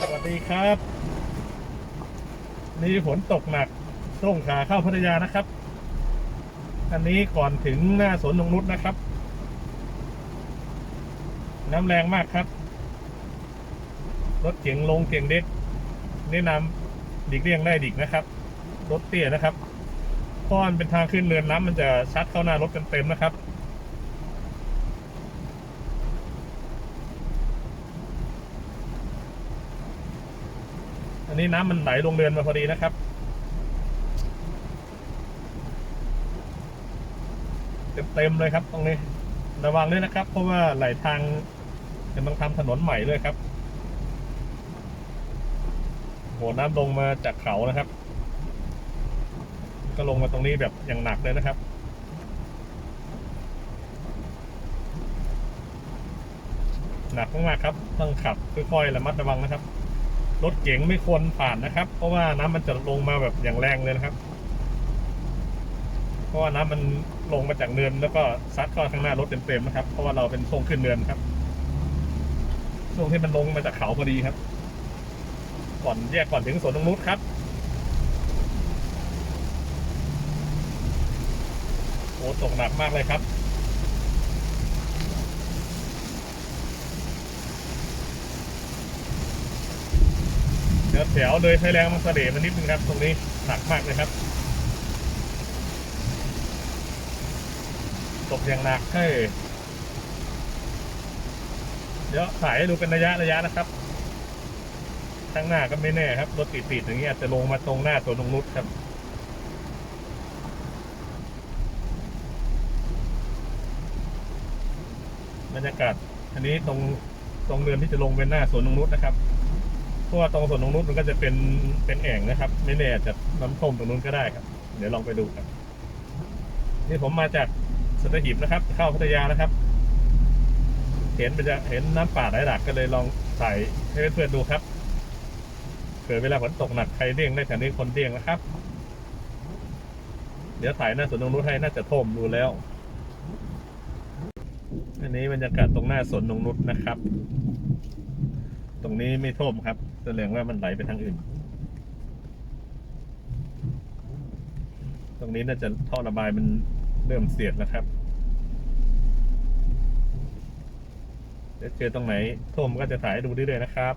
สวัสดีครับ นี่ฝนตกหนักส่งขาเข้าพัทยานะครับ อันนี้ก่อนถึงหน้าสวนนงนุษนะครับ น้ำแรงมากครับ รถเก๋งลงเก๋งเด็กแนะนำดิกเลี่ยงได้ดิกนะครับ รถเตี้ยนะครับเพราะมันเป็นทางขึ้นเรือนน้ำมันจะชัดเข้าหน้ารถเต็มๆนะครับ นนี้น้ำมันไหลลงเรือนมาพอดีนะครับ เต็มๆเลยครับ ตรงนี้ ระวังด้วยนะครับ เพราะว่าไหลทางกำลังทำถนนใหม่เลยครับโหน้ำลงมาจากเขานะครับ ก็ลงมาตรงนี้แบบอย่างหนักเลยนะครับหนักมากๆครับ ต้องขับค่อยๆระมัดระวังนะครับ รถเก๋งไม่ควรผ่านนะครับ เพราะว่าน้ำมันจะลงมาแบบอย่างแรงเลยนะครับ เพราะว่าน้ำมันลงมาจากเนินแล้วก็ซัดเข้าข้างหน้ารถเต็มๆนะครับ เพราะว่าเราเป็นช่วงขึ้นเนินครับช่วงที่มันลงมาจากเขาพอดีครับ ก่อนแยกก่อนถึงสวนตรงนุษครับโอ้ตกหนักมากเลยครับ เดี๋ยวแถวเลยไฟแรงมันเสด็มานิดนึงครับ ตรงนี้หนักมากเลยครับตกอย่างหนักให้เดี๋ยวถ่ายให้ดูเป็นระยะระยะนะครับ ข้างหน้าก็ไม่แน่ครับ รถติดๆอย่างเงี้ยจะลงมาตรงหน้าสวนนงนุชครับบรรยากาศอันนี้ตรงตรงเรือนที่จะลงเป็นหน้าสวนนงนุชนะครับ เพราะว่าตรงสวนนงนุชมันก็จะเป็นเป็นแอ่งนะครับ ไม่แน่จะน้ำท่วมตรงนู้นก็ได้ครับ เดี๋ยวลองไปดูครับนี่ผมมาจากสัตหีบนะครับ เข้าพัทยานะครับ เห็นมันจะเห็นน้ำป่าไหลหลากก็เลยลองใส่ให้เพื่อนๆดูครับเกิดเวลาฝนตกหนักใครเลี่ยงได้แถวนี้คนเลี่ยงนะครับ เดี๋ยวถ่ายหน้าสวนนงนุชให้น่าจะท่วมดูแล้ว อันนี้บรรยากาศตรงหน้าสวนนงนุชนะครับ รงนี้ไม่ท่วมครับแสดงว่ามันไหลไปทางอื่น ตรงนี้น่าจะท่อระบายมันเริ่มเสียดนะครับเดี๋ยวเจอตรงไหนท่วมก็จะถ่ายดูเรื่อยๆนะครับ